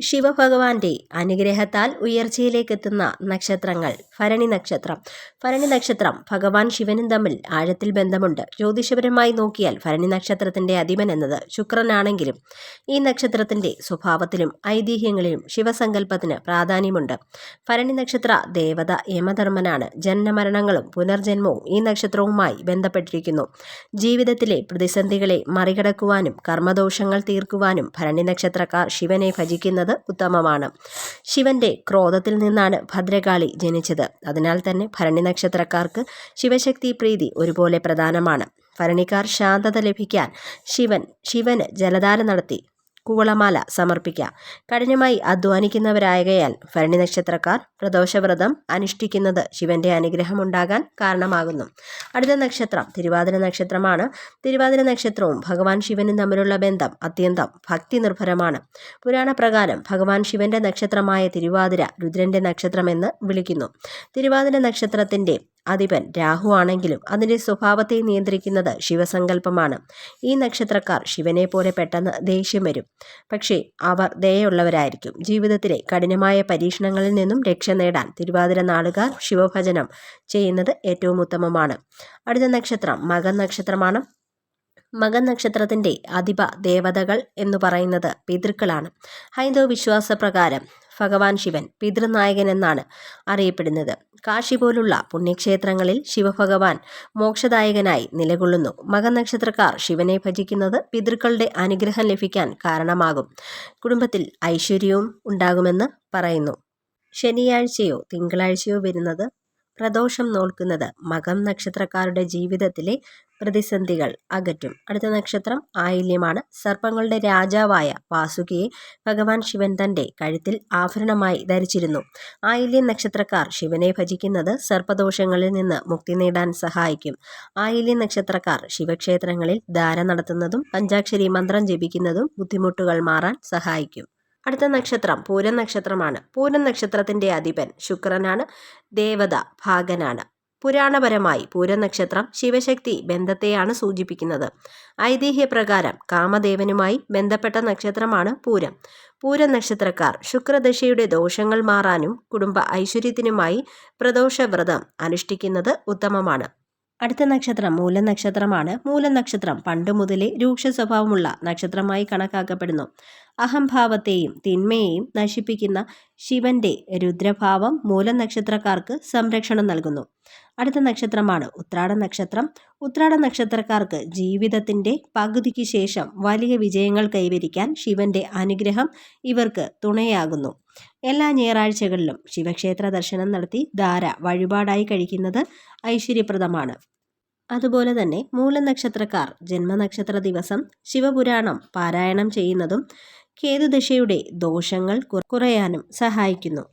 ശിവഭഗവാന്റെ അനുഗ്രഹത്താൽ ഉയർച്ചയിലേക്കെത്തുന്ന നക്ഷത്രങ്ങൾ. ഭരണി നക്ഷത്രം. ഭരണി നക്ഷത്രം ഭഗവാൻ ശിവനും തമ്മിൽ ആഴത്തിൽ ബന്ധമുണ്ട്. ജ്യോതിഷപരമായി നോക്കിയാൽ ഭരണി നക്ഷത്രത്തിന്റെ അധിപൻ എന്നത് ശുക്രനാണെങ്കിലും ഈ നക്ഷത്രത്തിന്റെ സ്വഭാവത്തിലും ഐതിഹ്യങ്ങളിലും ശിവസങ്കല്പത്തിന് പ്രാധാന്യമുണ്ട്. ഭരണി നക്ഷത്ര ദേവത യമധർമ്മനാണ്. ജനനമരണങ്ങളും പുനർജന്മവും ഈ നക്ഷത്രവുമായി ബന്ധപ്പെട്ടിരിക്കുന്നു. ജീവിതത്തിലെ പ്രതിസന്ധികളെ മറികടക്കുവാനും കർമ്മദോഷങ്ങൾ തീർക്കുവാനും ഭരണി നക്ഷത്രക്കാർ ശിവനെ ഭജിക്കുന്നത് ഉത്തമമാണ്. ശിവന്റെ ക്രോധത്തിൽ നിന്നാണ് ഭദ്രകാളി ജനിച്ചത്. അതിനാൽ തന്നെ ഭരണി നക്ഷത്രക്കാർക്ക് ശിവശക്തി പ്രീതി ഒരുപോലെ പ്രധാനമാണ്. ഭരണിക്കാർ ശാന്തത ലഭിക്കാൻ ശിവൻ ശിവന് ജലധാര നടത്തി കൂവളമാല സമർപ്പിക്കാം. കഠിനമായി അധ്വാനിക്കുന്നവരായകയാൽ ഭരണി നക്ഷത്രക്കാർ പ്രദോഷവ്രതം അനുഷ്ഠിക്കുന്നത് ശിവന്റെ അനുഗ്രഹം അനുഗ്രഹമുണ്ടാകാൻ കാരണമാകുന്നു. അടുത്ത നക്ഷത്രം തിരുവാതിര നക്ഷത്രമാണ്. തിരുവാതിര നക്ഷത്രവും ഭഗവാൻ ശിവനും തമ്മിലുള്ള ബന്ധം അത്യന്തം ഭക്തി നിർഭരമാണ് പുരാണപ്രകാരം ഭഗവാൻ ശിവന്റെ നക്ഷത്രമായ തിരുവാതിര രുദ്രന്റെ നക്ഷത്രമെന്ന് വിളിക്കുന്നു. തിരുവാതിര നക്ഷത്രത്തിന്റെ അധിപൻ രാഹു ആണെങ്കിലും അതിന്റെ സ്വഭാവത്തെ നിയന്ത്രിക്കുന്നത് ശിവസങ്കല്പമാണ്. ഈ നക്ഷത്രക്കാർ ശിവനെ പോലെ പെട്ടെന്ന് ദേഷ്യം വരും. പക്ഷേ അവർ ദയുള്ളവരായിരിക്കും ജീവിതത്തിലെ കഠിനമായ പരീക്ഷണങ്ങളിൽ നിന്നും രക്ഷ നേടാൻ തിരുവാതിര നാളുകാർ ശിവഭജനം ചെയ്യുന്നത് ഏറ്റവും ഉത്തമമാണ്. അടുത്ത നക്ഷത്രം മകൻ നക്ഷത്രമാണ്. മകൻ നക്ഷത്രത്തിന്റെ അധിപ ദേവതകൾ എന്ന് പറയുന്നത് പിതൃക്കളാണ്. ഹൈന്ദവ വിശ്വാസപ്രകാരം ഭഗവാൻ ശിവൻ പിതൃനായകൻ എന്നാണ് അറിയപ്പെടുന്നത്. കാശി പോലുള്ള പുണ്യക്ഷേത്രങ്ങളിൽ ശിവഭഗവാൻ മോക്ഷദായകനായി നിലകൊള്ളുന്നു. മകനക്ഷത്രക്കാർ ശിവനെ ഭജിക്കുന്നത് പിതൃക്കളുടെ അനുഗ്രഹം ലഭിക്കാൻ കാരണമാകും. കുടുംബത്തിൽ ഐശ്വര്യവും ഉണ്ടാകുമെന്ന് പറയുന്നു. ശനിയാഴ്ചയോ തിങ്കളാഴ്ചയോ വരുന്നത് പ്രദോഷം നോൽക്കുന്നത് മകം നക്ഷത്രക്കാരുടെ ജീവിതത്തിലെ പ്രതിസന്ധികൾ അകറ്റും. അടുത്ത നക്ഷത്രം ആയില്യമാണ്. സർപ്പങ്ങളുടെ രാജാവായ വാസുകിയെ ഭഗവാൻ ശിവൻ തന്റെ കഴുത്തിൽ ആഭരണമായി ധരിച്ചിരുന്നു. ആയില്യം നക്ഷത്രക്കാർ ശിവനെ ഭജിക്കുന്നത് സർപ്പദോഷങ്ങളിൽ നിന്ന് മുക്തി നേടാൻ സഹായിക്കും. ആയില്യം നക്ഷത്രക്കാർ ശിവക്ഷേത്രങ്ങളിൽ ധാര നടത്തുന്നതും പഞ്ചാക്ഷരി മന്ത്രം ജപിക്കുന്നതും ബുദ്ധിമുട്ടുകൾ മാറാൻ സഹായിക്കും. അടുത്ത നക്ഷത്രം പൂരം നക്ഷത്രമാണ്. പൂരം നക്ഷത്രത്തിന്റെ അധിപൻ ശുക്രനാണ് ദേവത ഭാഗനാണ്. പുരാണപരമായി പൂരം നക്ഷത്രം ശിവശക്തി ബന്ധത്തെയാണ് സൂചിപ്പിക്കുന്നത്. ഐതിഹ്യപ്രകാരം കാമദേവനുമായി ബന്ധപ്പെട്ട നക്ഷത്രമാണ് പൂരം. പൂരം നക്ഷത്രക്കാർ ശുക്രദശയുടെ ദോഷങ്ങൾ മാറാനും കുടുംബ ഐശ്വര്യത്തിനുമായി പ്രദോഷവ്രതം അനുഷ്ഠിക്കുന്നത് ഉത്തമമാണ്. അടുത്ത നക്ഷത്രം മൂല നക്ഷത്രമാണ്. മൂല നക്ഷത്രം പണ്ട് മുതലേ രൂക്ഷ സ്വഭാവമുള്ള നക്ഷത്രമായി കണക്കാക്കപ്പെടുന്നു. അഹംഭാവത്തെയും തിന്മയെയും നശിപ്പിക്കുന്ന ശിവന്റെ രുദ്രഭാവം മൂലനക്ഷത്രക്കാർക്ക് സംരക്ഷണം നൽകുന്നു. അടുത്ത നക്ഷത്രമാണ് ഉത്രാട നക്ഷത്രം. ഉത്രാട നക്ഷത്രക്കാർക്ക് ജീവിതത്തിന്റെ പകുതിക്ക് ശേഷം വലിയ വിജയങ്ങൾ കൈവരിക്കാൻ ശിവന്റെ അനുഗ്രഹം ഇവർക്ക് തുണയാകുന്നു. എല്ലാ ഞായറാഴ്ചകളിലും ശിവക്ഷേത്ര ദർശനം നടത്തി ധാര വഴിപാടായി കഴിക്കുന്നത് ഐശ്വര്യപ്രദമാണ്. അതുപോലെ തന്നെ മൂലനക്ഷത്രക്കാർ ജന്മനക്ഷത്ര ദിവസം ശിവപുരാണം പാരായണം ചെയ്യുന്നതും കേതുദശയുടെ ദോഷങ്ങൾ കുറയാനും സഹായിക്കുന്നു.